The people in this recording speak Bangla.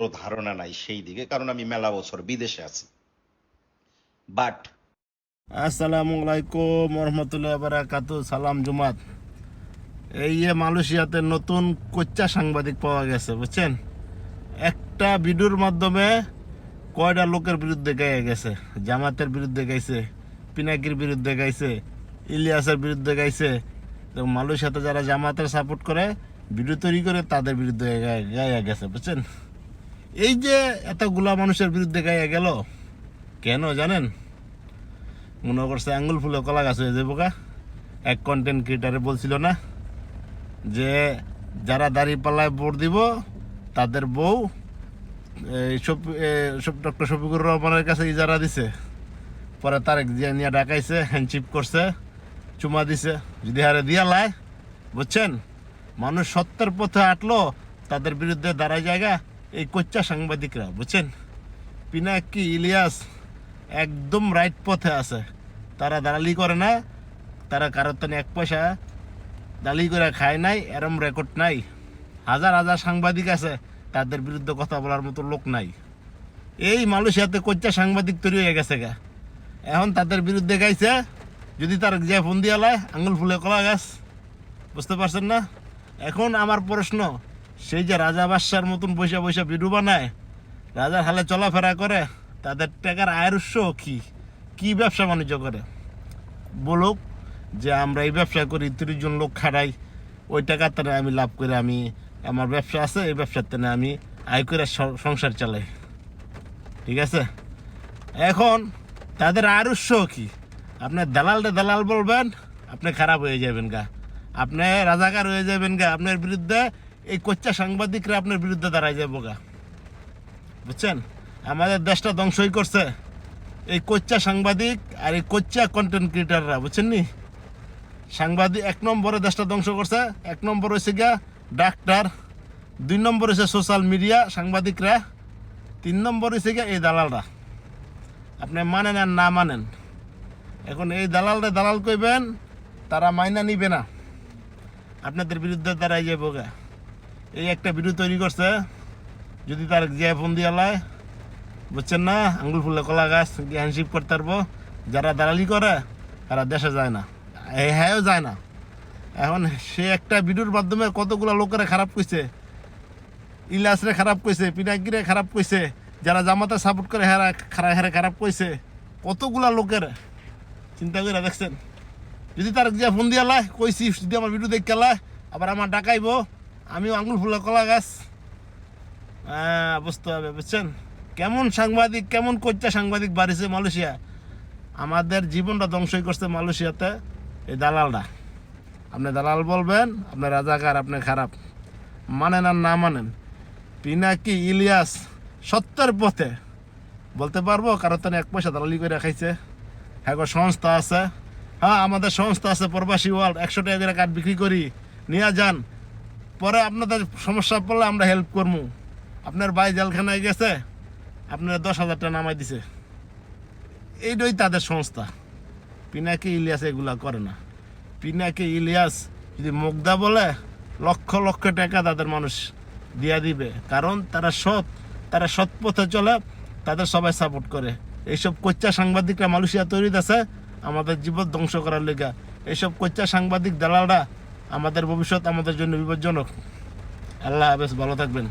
ধারণা নাই সেই দিকে, কারণ আমি মেলা বছর বিদেশে আছি। বাট আসসালামু আলাইকুম রহমতুল্লাহ বারাকাত সালাম জুমাত। এই মালয়েশিয়াতে নতুন কোচ্চা সাংবাদিক পাওয়া গেছে, বুঝছেন? একটা ভিডিওর মাধ্যমে কয়টা লোকের বিরুদ্ধে গায়ে গেছে? জামাতের বিরুদ্ধে গাইছে, পিনাকির বিরুদ্ধে গাইছে, ইলিয়াসের বিরুদ্ধে গাইছে। তো মালয়েশিয়াতে যারা জামাতের সাপোর্ট করে ভিডিও তৈরি করে, তাদের বিরুদ্ধে গায়ে গেছে, বুঝছেন? এই যে এতগুলা মানুষের বিরুদ্ধে গাইয়া গেল, কেন জানেন? মনে করছে আঙ্গুল ফুলে কলা গাছ হয়ে যাব এক কন্টেন্ট ক্রিয়েটারে বলছিল না যে, যারা দাড়ি পাল্লায় ভোট দিব, তাদের বউ এই শফ- ডক্টর শফিকুর রহমানের কাছে ইজারা দিছে। পরে তারেক জিয়া নিয়ে ডাকাইছে হ্যান্ডশিপ করছে, চুমা দিছে। যদি হারে দিয়া লায়, বুঝছেন? মানুষ সত্যের পথে হাঁটলো, তাদের বিরুদ্ধে দাঁড়ায় জায়গা এই কোচ্চা সাংবাদিকরা, বুঝছেন? পিনাকি, ইলিয়াস একদম রাইট পথে আছে। তারা দালালি করে না, তারা কারোর তনে এক পয়সা। দালি করে খায় নাই, এরম রেকর্ড নাই। হাজার হাজার সাংবাদিক আছে, তাদের বিরুদ্ধে কথা বলার মতো লোক নাই। এই মানুষ মালয়েশিয়াতে কোচ্চা সাংবাদিক তৈরি হয়ে গেছে গা। এখন তাদের বিরুদ্ধে গাইছে, যদি তার যে ফোন দিয়া আঙুল ফুলে কলা গাছ। বুঝতে পারছেন না? এখন আমার প্রশ্ন সেই যে রাজা বাদশার মতন পয়সা পয়সা ভিডিও বানায়, রাজার হালে চলাফেরা করে, তাদের টাকার আয়ের উৎস কি? কি ব্যবসা বাণিজ্য করে? বলুক যে আমরা এই ব্যবসা করি, তিরিশ জন লোক খাড়াই ওই টাকার তেনে আমি লাভ করে আমি, আমার ব্যবসা আছে, এই ব্যবসার তেনে আমি আয় করে সংসার চালাই। ঠিক আছে? এখন তাদের আয়ের উৎস কি? আপনি দালালটা দালাল বলবেন, আপনি খারাপ হয়ে যাবেন গা। আপনি রাজাকার হয়ে যাবেন গা। আপনার বিরুদ্ধে এই কোচ্চা সাংবাদিকরা আপনার বিরুদ্ধে দাঁড়ায় যাব গা বুঝছেন? আমাদের দেশটা ধ্বংসই করছে। এই কোচ্চা সাংবাদিক আর এই কোচ্চা কন্টেন্ট ক্রিয়েটাররা বুঝছেন নি সাংবাদিক, এক নম্বরে দেশটা ধ্বংস করছে, এক নম্বর হয়েছে গিয়া ডাক্তার, দুই নম্বর হয়েছে সোশ্যাল মিডিয়া সাংবাদিকরা, তিন নম্বর হয়েছে গিয়া এই দালালরা। আপনি মানেন আর না মানেন। এখন এই দালালরা দালাল কইবেন, তারা মাইনা নিবে না। আপনাদের বিরুদ্ধে দাঁড়াই যাব গা এই একটা ভিডিও তৈরি করছে। যদি তার জিয়া ফোন দিয়ে লায় বুঝছেন না? আঙ্গুল ফুলে কলা গাছ হ্যান্ডশিপ করতে পারব। যারা দালালি করে, তারা দেশে যায় না। হ্যাঁও যায় না। এখন সে একটা ভিডিওর মাধ্যমে কতগুলো লোকেরা খারাপ কইছে ইলাসরে খারাপ কইছে, পিনাকিরে খারাপ কইছে, যারা জামাতে সাপোর্ট করে হেরা খারাপ হেরা খারাপ কইছে, কতগুলা লোকের চিন্তা করে দেখছেন? যদি তার যে ফোন দিয়ে লাই, কইছি, যদি আমার ভিডিও দেখে লাই, আবার আমার ডাকাইবো আমিও আঙ্গুল ফুলে কলা গাছ। হ্যাঁ বুঝতে হবে, বুঝছেন? কেমন সাংবাদিক, কেমন কোচ্চা সাংবাদিক বাড়িছে মালয়েশিয়া? আমাদের জীবনটা ধ্বংসই করছে মালয়েশিয়াতে এই দালালরা। আপনি দালাল বলবেন, আপনি রাজাকার, আপনি খারাপ। মানেন আর না মানেন। পিনাকি, ইলিয়াস, সত্যের পথে। বলতে পারব, কারও তো এক পয়সা দালালি করে খাইছে। হ্যাঁ সংস্থা আছে। হ্যাঁ আমাদের সংস্থা আছে, প্রবাসী ওয়ার্ল্ড। একশো টাকা করে কাঠ বিক্রি করি। নিয়ে যান। পরে আপনাদের সমস্যা পড়লে আমরা হেল্প করব আপনার ভাই জেলখানায় গেছে, আপনার দশ হাজার টাকা নামাই দিছে। এইটাই তাদের সংস্থা। পিনাকি ইলিয়াস এগুলা করে না। পিনাকি ইলিয়াস যদি মুগ্ধা বলে, লক্ষ লক্ষ টাকা তাদের মানুষ দিয়া দিবে। কারণ তারা সৎ তারা সৎ পথে চলে, তাদের সবাই সাপোর্ট করে। এইসব কোচ্চা সাংবাদিকরা মালয়েশিয়া তৈরি আছে আমাদের জীবন ধ্বংস করার লেগা। এইসব কোচ্চা সাংবাদিক দালালরা আমাদের ভবিষ্যৎ আমাদের জন্য বিপজ্জনক। আল্লাহ হাফেজ ভালো থাকবেন।